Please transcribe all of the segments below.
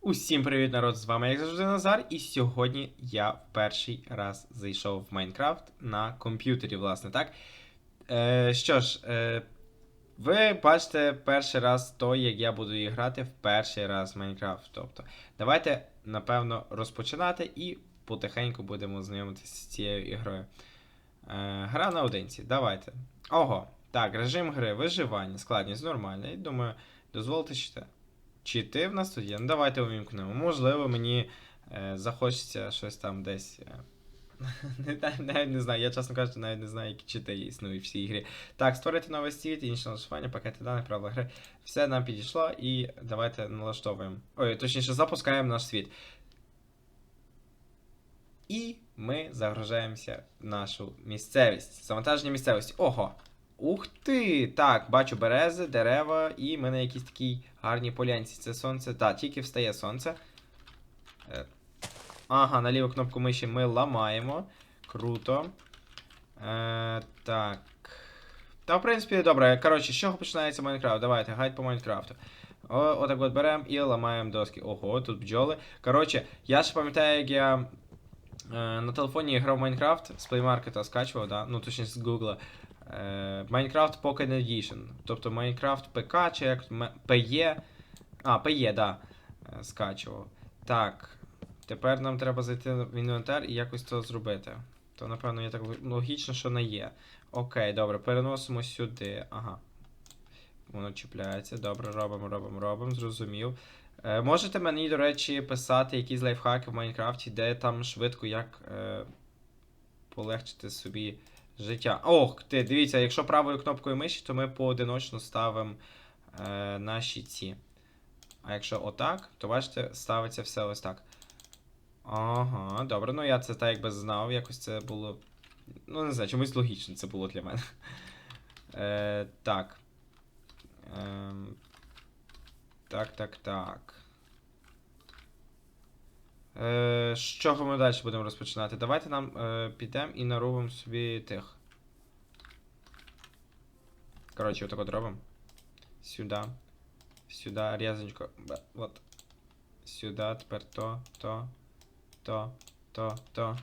Усім привіт, народ! З вами як завжди Назар, і сьогодні я в перший раз зайшов в Майнкрафт на комп'ютері, власне, так? Е, що ж, е, ви бачите перший раз то, як я буду грати в перший раз в Майнкрафт. Тобто, давайте, напевно, розпочинати і потихеньку будемо знайомитися з цією ігрою. Е, гра наодинці, давайте. Ого, так, режим гри, виживання, складність нормальна. І думаю, дозволите читати. Чити в нас тут є. Ну давайте увімкнемо. Можливо, мені е, захочеться щось там десь. Е, навіть, навіть не знаю, я чесно кажучи, навіть не знаю, які чити існують в цій грі. Так, створити новий світ, інше налаштування, пакети даних, правила гри. Все нам підійшло і давайте налаштовуємо. Ой, точніше, запускаємо наш світ. І ми загружаємося в нашу місцевість. Завантаження місцевості. Ого! Ух ти! Так, бачу берези, дерева, і ми на якійсь такій гарній полянці. Це сонце. Так, тільки встає сонце. Е, Ага, на ліву кнопку миші ми ламаємо. Круто. Е, так. Та, в принципі, добре. Коротше, з чого починається Майнкрафт? Давайте, гайд по Майнкрафту. О, отак от беремо і ламаємо доски. Ого, тут бджоли. Коротше, я ще пам'ятаю, як я на телефоні грав в Майнкрафт з Market скачував, да? ну точніше з Гугла. Е, Minecraft Pocket Edition. Тобто Minecraft ПК чи як PE. А, PE, да. е, Скачував. Так. Тепер нам треба зайти в інвентар і якось це зробити. То, напевно, я так логічно, що не є. Окей, добре, переносимо сюди. Ага. Воно чіпляється. Добре, робимо, робимо, робимо, зрозумів. Е, можете мені, до речі, писати якісь лайфхаки в Майнкрафті, де там швидко як е, полегшити собі життя. Ох, ти, дивіться, якщо правою кнопкою миші, то ми поодиночно ставимо е, наші ці. А якщо отак, то бачите, ставиться все ось так. Ага, добре, ну я це так якби знав, якось це було. Ну, не знаю, чомусь логічно це було для мене. Е, так. Ем, так, так, так. Е, з чого ми далі будемо розпочинати? Давайте нам е, підемо і нарубимо собі тих. Коротше, отак от робимо. Сюди. Сюди, різанечко. Б- От. Сюди, тепер то, то, то, то, то.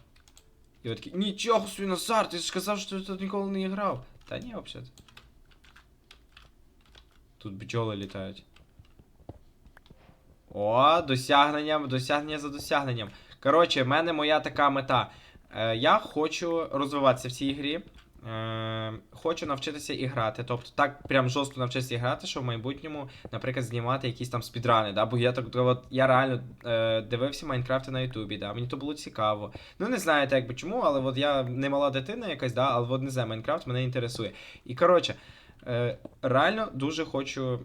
І от такий. Нічого собі, Назар, ти ж сказав, що ти тут ніколи не грав. Та ні, взагалі. Тут бджоли літають. О, досягнення, досягнення за досягненням. Коротше, в мене моя така мета. Е, я хочу розвиватися в цій грі. Е, хочу навчитися і грати. Тобто так прям жорстко навчитися і грати, щоб в майбутньому, наприклад, знімати якісь там спідрани. Да? Бо я так от, я реально е, дивився Майнкрафти на Ютубі, да? мені то було цікаво. Ну не знаю так би чому, але от я не мала дитина якась, да? але от не знаю, Майнкрафт мене інтересує. І коротше. Е, реально дуже хочу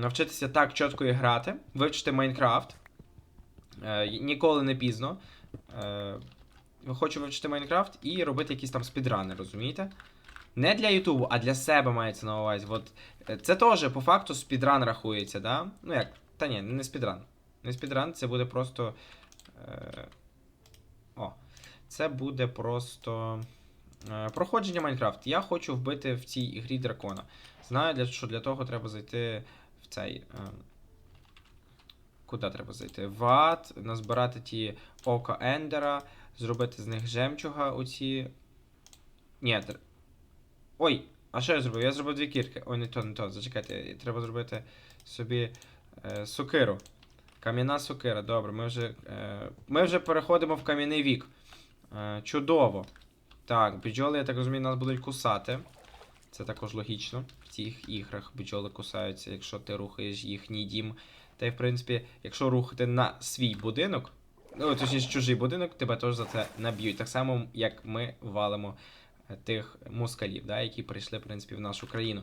навчитися так чітко і грати, вивчити Майнкрафт. Е, ніколи не пізно. Е, хочу вивчити Майнкрафт і робити якісь там спідрани, розумієте? Не для Ютубу, а для себе мається на увазі. От, це теж по факту спідран рахується, да? Ну як? Та ні, не спідран. Не спідран, це буде просто. Е, о. Це буде просто. Е, Проходження Майнкрафт. Я хочу вбити в цій грі дракона. Знаю, що для того треба зайти в цей. Е, куди треба зайти? В ад, назбирати ті ока Ендера, зробити з них жемчуга оці. Ні, тр... Ой, а що я зробив? Я зробив дві кірки. Ой, не то, не то. Зачекайте, треба зробити собі е, сокиру. Кам'яна сокира, добре, ми вже, е, ми вже переходимо в кам'яний вік. Е, чудово. Так, бджоли, я так розумію, нас будуть кусати. Це також логічно. В цих іграх бджоли кусаються, якщо ти рухаєш їхній дім. Та й, в принципі, якщо рухати на свій будинок, ну, точніше, чужий будинок, тебе теж за це наб'ють. Так само, як ми валимо е, тих мускалів, да, які прийшли, в принципі, в нашу країну.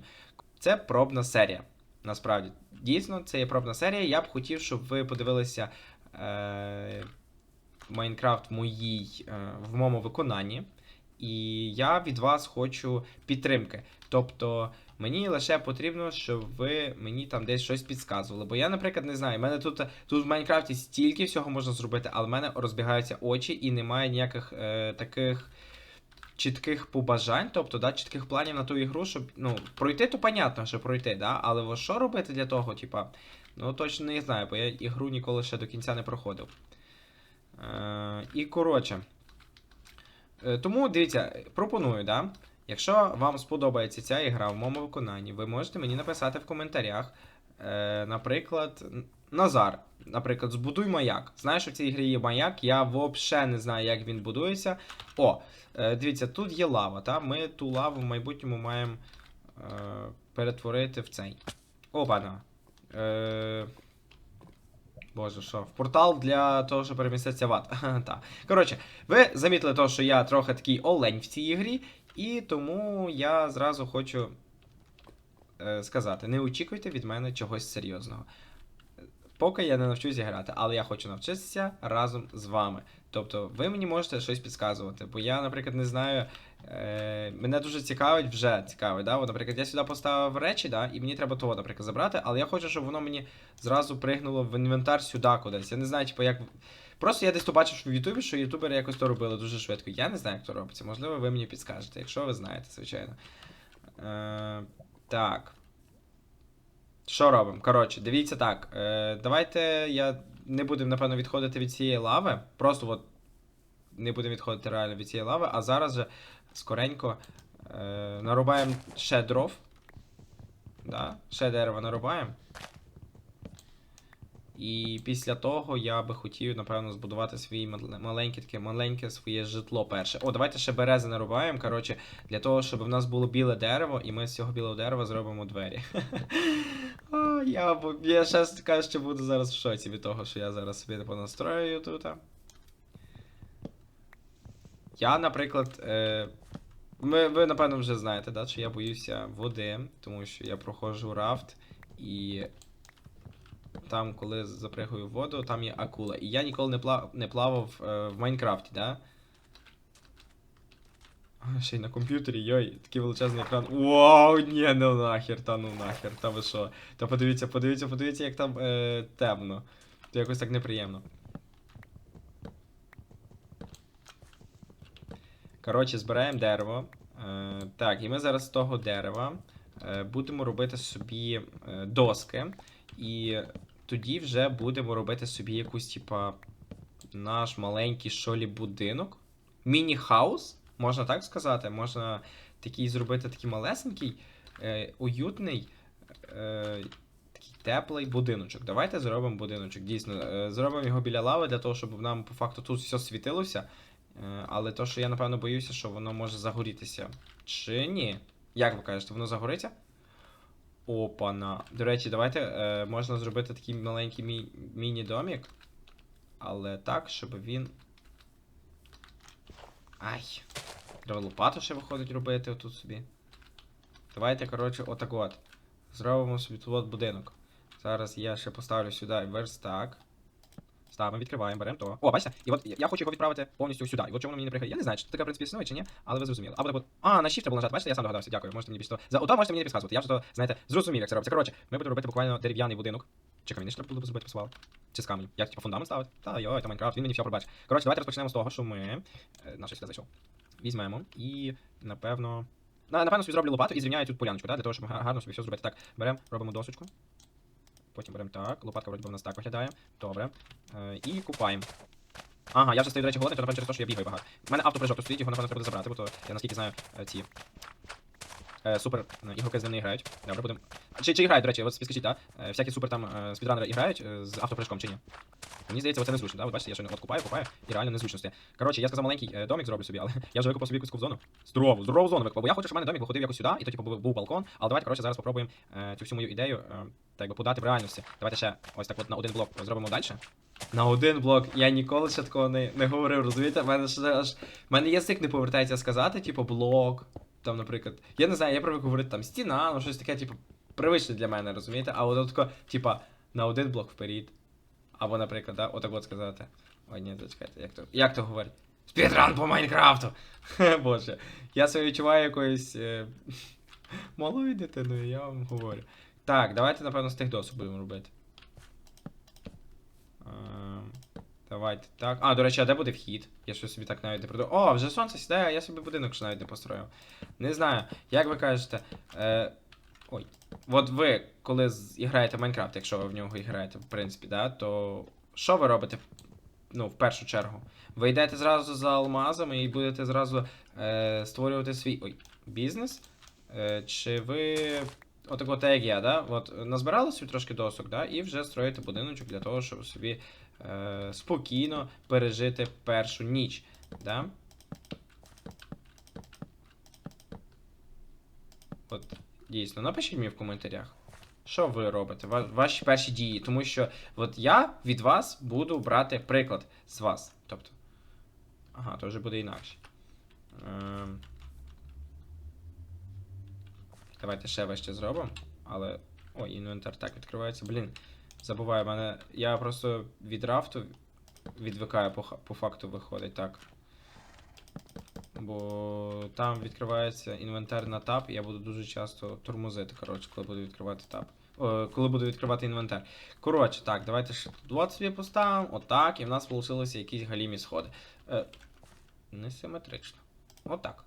Це пробна серія. Насправді, дійсно, це є пробна серія. Я б хотів, щоб ви подивилися е, Майнкрафт в моїй, е, в моєму виконанні. І я від вас хочу підтримки. Тобто мені лише потрібно, щоб ви мені там десь щось підказували. Бо я, наприклад, не знаю, мене тут, тут в Майнкрафті стільки всього можна зробити, але в мене розбігаються очі і немає ніяких е, таких чітких побажань, тобто да, чітких планів на ту ігру, щоб ну, пройти, то понятно, що пройти, да? але от що робити для того, типа, Ну, точно не знаю, бо я ігру ніколи ще до кінця не проходив. Е, і коротше. Е, тому дивіться, пропоную, да? Якщо вам сподобається ця ігра в моєму виконанні, ви можете мені написати в коментарях. Е, наприклад, Назар, наприклад, збудуй маяк. Знаєш, в цій ігрі є маяк, я взагалі не знаю, як він будується. О, е, дивіться, тут є лава, та? Ми ту лаву в майбутньому маємо е, перетворити в цей. Опана. Е, Боже, що? В портал для того, щоб переміститися в ад. так. Коротше, ви замітили то, що я трохи такий олень в цій ігрі, і тому я зразу хочу е, сказати: не очікуйте від мене чогось серйозного. Поки я не навчусь грати, але я хочу навчитися разом з вами. Тобто, ви мені можете щось підказувати, бо я, наприклад, не знаю. Е, мене дуже цікавить, вже цікавить, да? Наприклад, я сюди поставив речі, да? і мені треба того, наприклад, забрати, але я хочу, щоб воно мені зразу пригнуло в інвентар сюди кудись. Я не знаю, типу, як. Просто я десь то бачив в Ютубі, що ютубери якось то робили дуже швидко. Я не знаю, як то робиться. Можливо, ви мені підскажете, якщо ви знаєте, звичайно. Е, так. Що робимо? Коротше, дивіться так. Е, давайте я не будемо, напевно, відходити від цієї лави. Просто от не будемо відходити реально від цієї лави, а зараз же скоренько е, нарубаємо ще дров. Да? Ще дерева нарубаємо. І після того я би хотів, напевно, збудувати свій маленьке таке маленьке своє житло перше. О, давайте ще берези нарубаємо. Коротше, для того, щоб в нас було біле дерево, і ми з цього білого дерева зробимо двері. Я, я ще кажу, що буду зараз в шоці від того, що я зараз собі понастроюю тут. Я, наприклад, е, ми, ви, напевно, вже знаєте, да, що я боюся води, тому що я проходжу рафт і там, коли запригаю в воду, там є акула. І я ніколи не, пла- не плавав е, в Майнкрафті, да? А, Ще й на комп'ютері, йой, такий величезний екран. Вау, ні, ну нахер, та ну нахер, та ви що? Та подивіться, подивіться, подивіться, як там е, темно. То якось так неприємно. Коротше, збираємо дерево. Е, так, і ми зараз з того дерева е, будемо робити собі е, доски. І тоді вже будемо робити собі якусь, типа, наш маленький шолі будинок. Міні-хаус, можна так сказати. Можна такий зробити такий малесенький, уютний, теплий будиночок. Давайте зробимо будиночок. Дійсно, зробимо його біля лави для того, щоб нам по факту тут все світилося. Е, але то, що я напевно боюся, що воно може загорітися. Чи ні? Як ви кажете, воно загориться? Опана. До речі, давайте е, можна зробити такий маленький мі- міні-домік. Але так, щоб він. Ай. Треба лопату ще виходить робити отут собі. Давайте, коротше, отак от. Зробимо собі тут будинок. Зараз я ще поставлю сюди верстак. Ставимо, відкриваємо, беремо то. О, бачите? І от я хочу його відправити повністю сюди. І от чому мені не пригає. Я не знаю, чи це таке, в принципі, існує, чи ні, але ви зрозуміли. Або так. А, на shift треба нажати. Бачите, я сам догадався. Дякую. Можете мені більше того. За ото можете мені підказувати. Я вже то, знаєте, зрозумів, як це робиться. Коротше, ми будемо робити буквально дерев'яний будинок. Чи камінь треба було зробити посували? Чи з каменю? Як типу фундамент ставити? Та йой, то Майнкрафт, він мені все пробачить. Коротше, давайте розпочнемо з того, що ми. е, На що я сюди зайшов. Візьмемо і, напевно. Напевно, собі зроблю лопату і зрівняю тут поляночку, так? Для того, щоб гарно собі все зробити. Так, беремо, робимо досочку. Потім беремо так. Лопатка вроді би в нас так виглядає. Добре. Е, і купаємо. Ага, я вже стою, до речі, голодний, то напевно через те, що я бігаю багато. У мене автоприжок тут стоїть, його напевно треба буде забрати, бо то я наскільки знаю е, ці. Е, супер е, ігроки з ним не грають. Добре, будемо. Чи, чи грають, до речі, от підскажіть, да? Е, всякі супер там е, спідранери грають з автопрыжком чи ні? Мені здається, оце незручно, да? Бачите, я от купаю, купаю, і реально незручно стає. Коротше, я сказав маленький домик зроблю собі, але я вже викупав собі якусь зону. Здорову, здорову зону викупав. Бо я хочу, щоб в мене домик виходив якось сюди, і то типу був, балкон. Але давайте, коротше, зараз попробуємо цю всю мою ідею так би подати в реальності. Давайте ще ось так от на один блок зробимо далі. На один блок. Я ніколи ще такого не, не говорив, розумієте? В мене ще аж. Мене язик не повертається сказати, типу, блок. Там, наприклад. Я не знаю, я привик говорити там стіна, ну щось таке, типу, привичне для мене, розумієте? А от тако, типа, на один блок вперед. Або, наприклад, да, отак от сказати. Ой, ні, зачекайте, як то. Як то говорить? Спідран по Майнкрафту! Боже. Я себе відчуваю якоюсь е... малою дитиною, я вам говорю. Так, давайте, напевно, з тих досок будемо робити. Давайте так. А, до речі, а де буде вхід? Я щось собі так навіть не придумав. О, вже сонце сідає, а я собі будинок ще навіть не построїв. Не знаю, як ви кажете. Е... Ой. от ви, коли граєте в Майнкрафт, якщо ви в нього граєте, в принципі, да, то що ви робите? Ну, в першу чергу. Ви йдете зразу за алмазами і будете зразу е, створювати свій ой, бізнес. Е, чи ви. Отако так як я, да? От назбирали собі трошки досок, да? і вже строїте будиночок для того, щоб собі е, спокійно пережити першу ніч. Да? От, дійсно, напишіть мені в коментарях. Що ви робите? Ваші перші дії. Тому що от я від вас буду брати приклад з вас. Тобто. Ага, то вже буде інакше. Ем... Давайте ще вище зробимо. Але. Ой, інвентар так відкривається. Блін. Забуваю, мене. Я просто від рафту відвикаю по, по факту виходить так. Бо там відкривається інвентар на таб, і я буду дуже часто тормозити, коротше, коли буду відкривати таб. О, коли буду відкривати інвентар. Коротше, так, давайте ще тут собі поставимо, отак, і в нас вийшли якісь галімі сходи. Е, несиметрично. Отак.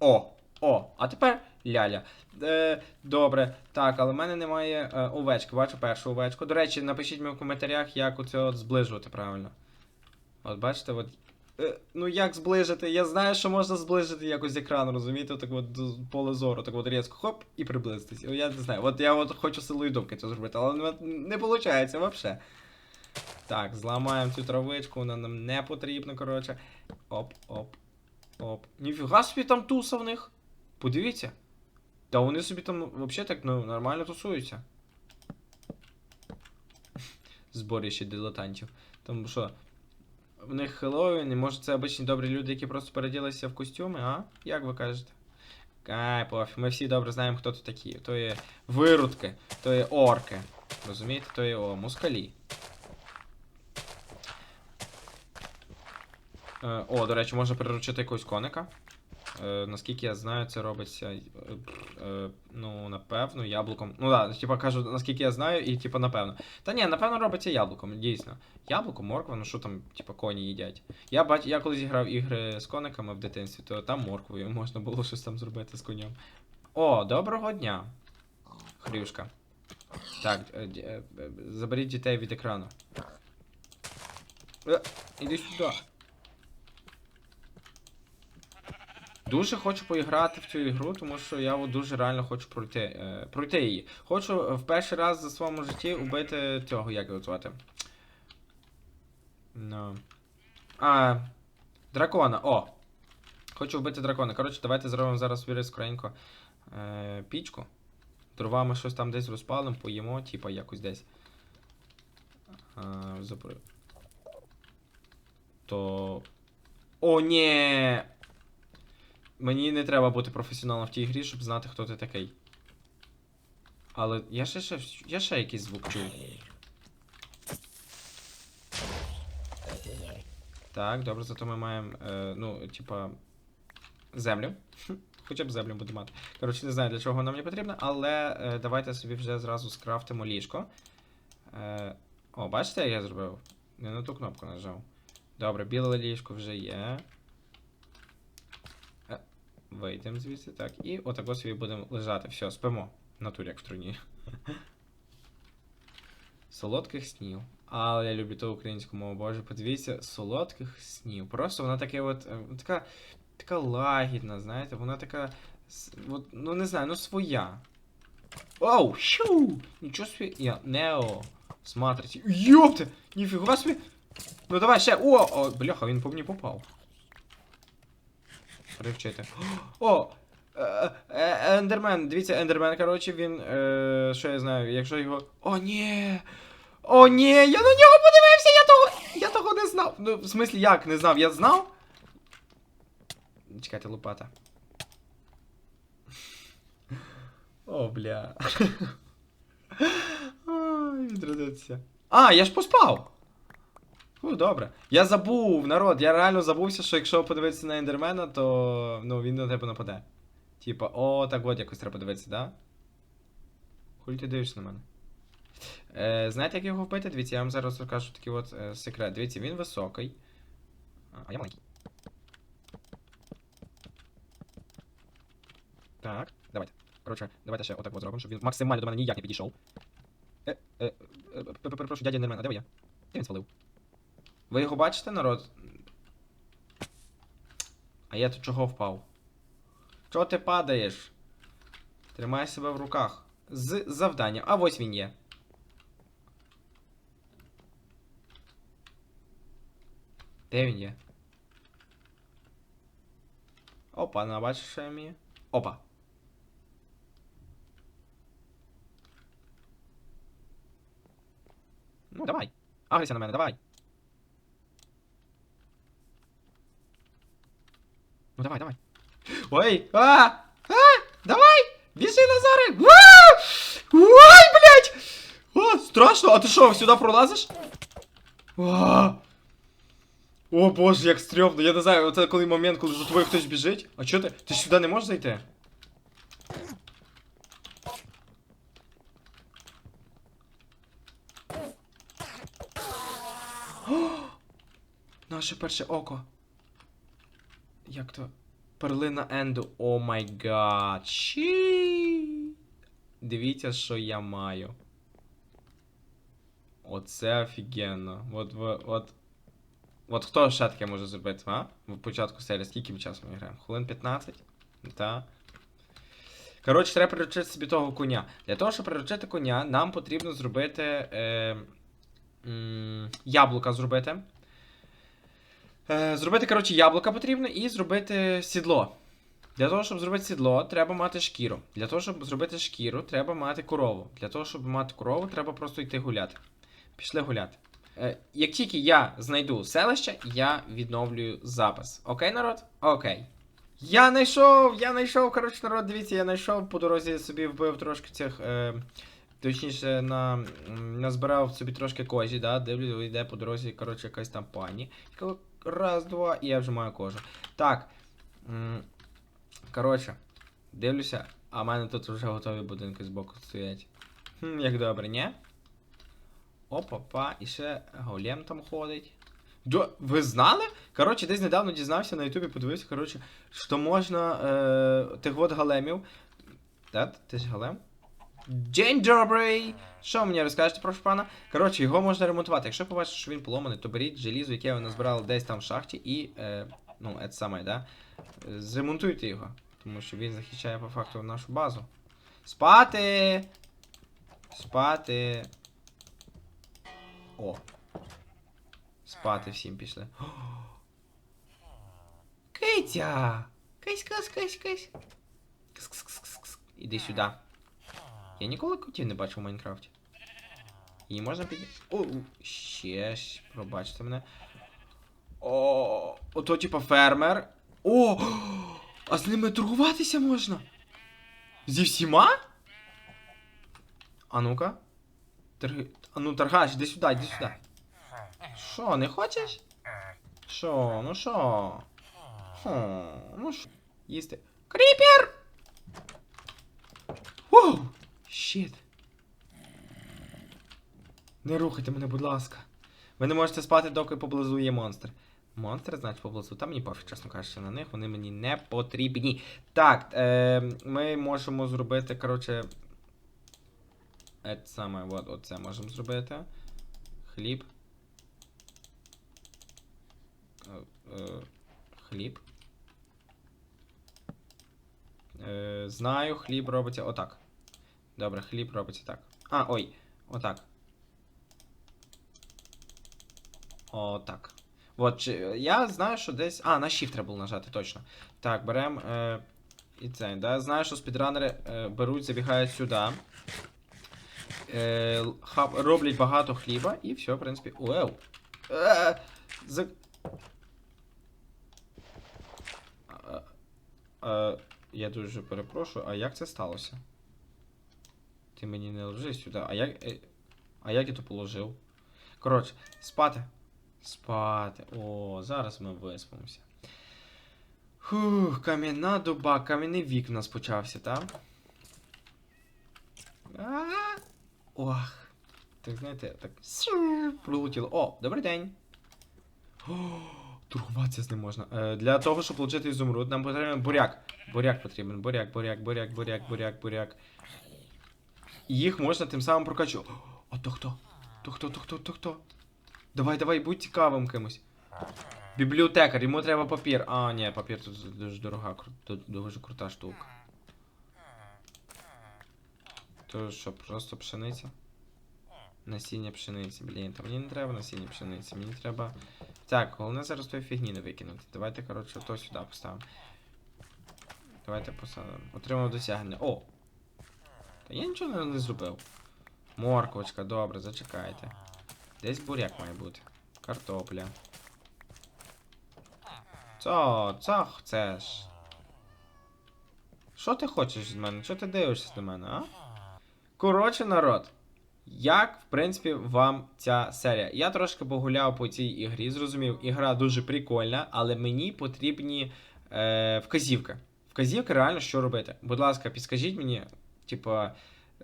О! О! А тепер ляля. Е, добре, так, але в мене немає е, овечки. Бачу першу овечку. До речі, напишіть мені в коментарях, як оце от зближувати правильно. От бачите, от. Е, ну як зближити? Я знаю, що можна зближити якось екран, розумієте, так от поле зору, так от різко хоп і приблизитись. Я не знаю. От я от хочу силою думки це зробити, але не, виходить взагалі. Так, зламаємо цю травичку, вона нам не потрібна, коротше. Оп, оп, оп. Ніфіга собі там туса в них. Подивіться. Та вони собі там взагалі так ну, нормально тусуються. Зборище дилетантів. Тому що. В них Хеллоуін, і може це обичні добрі люди, які просто переділися в костюми, а? Як ви кажете? Ай, пофіг, ми всі добре знаємо, хто тут такі. То є виродки, то є орки. Розумієте, то є о, мускалі. Е, о, до речі, можна приручити якогось коника. Е, наскільки я знаю, це робиться. е, е, ну, напевно, яблуком. Ну да, типа кажу, наскільки я знаю, і типа напевно. Та ні, напевно, робиться яблуком, дійсно. Яблуко, морква, ну що там, типа, коні їдять. Я бач, я колись грав ігри з кониками в дитинстві, то там морквою можна було щось там зробити з конем. О, доброго дня. Хрюшка. Так, заберіть дітей від екрану. Іди сюди. Дуже хочу поіграти в цю ігру, тому що я от дуже реально хочу пройти, е, пройти її. Хочу е, в перший раз за своєму житті убити цього, як його звати. Ну. А. Дракона, о! Хочу вбити дракона. Коротше, давайте зробимо зараз собі скоренько е, пічку. Дровами щось там десь розпалимо, поїмо, типа якось десь. А, забери. То. О, ні! Мені не треба бути професіоналом в тій грі, щоб знати, хто ти такий. Але я ще, ще, я ще якийсь звук чую. Так, добре, зато ми маємо, е, ну, типа, землю. Хоча б землю буде мати. Коротше, не знаю, для чого нам не потрібно, але е, давайте собі вже зразу скрафтимо ліжко. Е, о, бачите, як я зробив? Не на ту кнопку нажав. Добре, біле ліжко вже є. Вийдемо звідси, так. І отако собі будемо лежати. Все, спимо. Натурі, як в труні. Солодких снів. Але я люблю ту українську мову, боже, подивіться, солодких снів. Просто вона таке от. е, така, така лагідна, знаєте, вона така. От, ну не знаю, ну своя. Оу, щу! Нічого собі. Я Нео. З матриці. Йопте! Ніфіга собі! Ну давай ще. О! О, бляха, він по мені попав. Привчити. О! е, е, Ендермен, дивіться, Ендермен, коротше, він. Е, що я знаю, якщо його. О, ні! О, ні! Я на нього подивився! Я того. Я того не знав. Ну, в смислі, як не знав? Я знав? Чекайте, лопата. О, бля. Ой, відродиться. А, я ж поспав! Ну, добре. Я забув, народ, я реально забувся, що якщо подивитися на ендермена, то ну, він на тебе нападе. Типа, о, так от якось треба подивитися, да? Хуль ти дивишся на мене. Е, знаєте, як його вбити? Дивіться, я вам зараз розкажу такий от е, секрет. Дивіться, він високий. А, я маленький. Так, давайте. Коротше, давайте ще отак от зробимо, щоб він максимально до мене ніяк не підійшов. Е, е, е, п- п- дядя Нермен, а де ви є? Де він свалив? Ви його бачите, народ? А я тут чого впав? Чого ти падаєш? Тримай себе в руках. З завданням. А ось він є. Де він є? Опа, бачиш, я вмію? Опа. Ну, давай. Агрися на мене, давай. Ну давай, давай. Ой! А! А! Давай! Біжи, Назаре! А! Ой, блядь! О, страшно! А ти що, сюди пролазиш? А! О боже, як стрьомно. Я не знаю, оце коли момент, коли за хтось біжить. А чого ти? Ти ж сюди не можеш зайти? Наше перше око. Як то? Перлина Енду. О май гад. Дивіться, що я маю. Оце офігенно. От, от, от. От хто ще таке може зробити, а? В початку серії, скільки ми часу ми граємо? Хвилин 15? Та. Коротше, треба приручити собі того коня. Для того, щоб приручити коня, нам потрібно зробити. Е, м, яблука зробити. Е, зробити, коротше, яблука потрібно і зробити сідло. Для того, щоб зробити сідло, треба мати шкіру. Для того, щоб зробити шкіру, треба мати корову. Для того, щоб мати корову, треба просто йти гуляти. Пішли гуляти. Е, як тільки я знайду селище, я відновлюю запис. Окей, народ? Окей. Я знайшов, я знайшов, коротше, народ, дивіться, я знайшов по дорозі собі вбив трошки цих. Е, точніше, на, назбирав собі трошки кожі, да, дивлю, йде по дорозі, коротше, якась там пані. Раз, два, і я вже маю кожу. Так. Коротше, дивлюся, а в мене тут вже готові будинки збоку стоять. Хм, як добре, ні? Опа-па, і ще голем там ходить. До, ви знали? Коротше, десь недавно дізнався на Ютубі, подивився, коротше, що можна е, тих от големів. Так, ти ж голем? День добрий! Що мені розкажете, прошу пана? Коротше, його можна ремонтувати. Якщо побачите, що він поломаний, то беріть желізо, яке ви назбирали десь там в шахті, і. Е, ну, це саме, да? Зремонтуйте його. Тому що він захищає по факту нашу базу. Спати! Спати. О. Спати всім пішли. О! Китя! Кись, кись, кись, кись. Кс-кс-кс-кс. Іди сюди. Я ніколи котів не бачив у Майнкрафті. Її можна під... О, ще ж, пробачте мене. О, ото типа фермер. О! А з ними торгуватися можна? Зі всіма? А ну-ка. Торги... А ну торгаш, іди сюди, іди сюди. Що, не хочеш? Що, ну що? Хм, ну що? Їсти. Кріпер! Щит. Не рухайте мене, будь ласка. Ви не можете спати, доки поблизу є монстр. Монстри, значить, поблизу. Там мені пофіг, чесно кажучи, на них вони мені не потрібні. Так, е, ми можемо зробити, коротше. Саме, от, оце можемо зробити. Хліб. Е, е, хліб. Е, знаю, хліб робиться отак. Добре, хліб робиться так. А, ой, отак. Отак. От, чи- я знаю, що десь. А, на Shift треба було нажати, точно. Так, беремо. Е, і це, да? Знаю, що спідранери е, беруть, забігають сюди. Е, хап, роблять багато хліба і все, в принципі. Уеу. Е, за... Е, е, я дуже перепрошую, а як це сталося? Ти мені не ложи сюди. А як. е, А як я то положив? Коротше, спати. Спати. О, зараз ми виспимося. Фух, кам'яна дуба, кам'яний вік у нас почався, так? Ох. Так знаєте, так. Пролетіло. О, добрий день. О, з ним можна. Е, для того, щоб отримати ізумруд, нам потрібен буряк. Буряк потрібен. Буряк, буряк, буряк, буряк, буряк, буряк. Їх можна тим самим прокачувати. А то хто? То хто, то хто, то хто? Давай, давай, будь цікавим кимось. Бібліотекар, йому треба папір. А, ні, папір тут дуже дорога, дуже крута штука. То що, просто пшениця? Насіння пшениці, блін, та мені не треба насіння пшениці, мені треба. Так, головне зараз тої фігні не викинути. Давайте, коротше, то сюди поставимо. Давайте посадимо. Отримав досягнення. О! Та я нічого не, зробив. Морковочка, добре, зачекайте. Десь буряк має бути. Картопля. Цо, цо хочеш? Що ти хочеш з мене? Що ти дивишся на мене, а? Коротше, народ. Як, в принципі, вам ця серія? Я трошки погуляв по цій ігрі, зрозумів, ігра дуже прикольна, але мені потрібні е, вказівки. Вказівки реально, що робити. Будь ласка, підскажіть мені, типа,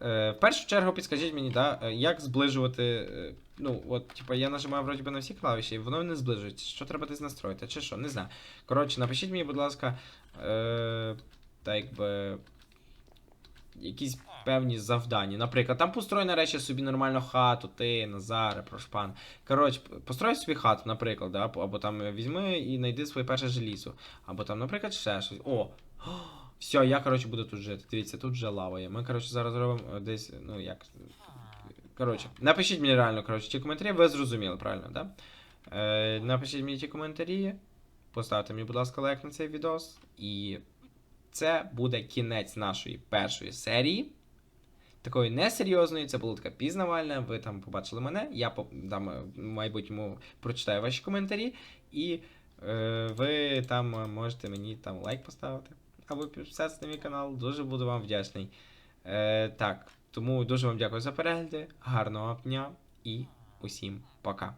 е, в першу чергу підскажіть мені, да, е, як зближувати. Е, ну, от, типа, я нажимаю вроді би на всі клавіші, і воно не зближується. Що треба десь настроїти, чи що, не знаю. Коротше, напишіть мені, будь ласка, е, так якби якісь певні завдання. Наприклад, там построй нарешті собі нормальну хату, ти, Назаре, Прошпан. Коротше, построй собі хату, наприклад, да? або там візьми і знайди своє перше желізо. Або там, наприклад, ще щось. О! Все, я, коротше, буду тут жити. Дивіться, тут вже лава є. Ми, коротше, зараз робимо е, десь, ну як. Коротше, напишіть мені реально, коротше, ті коментарі, ви зрозуміли, правильно, да? Е, напишіть мені ті коментарі, поставте мені, будь ласка, лайк на цей відос. І це буде кінець нашої першої серії. Такої несерйозної, це була така пізнавальна. Ви там побачили мене. Я там, е, в майбутньому прочитаю ваші коментарі, і е, ви там е, можете мені там лайк поставити. Або підписатися на мій канал. Дуже буду вам вдячний. Е, так, тому дуже вам дякую за перегляди. Гарного дня і усім пока.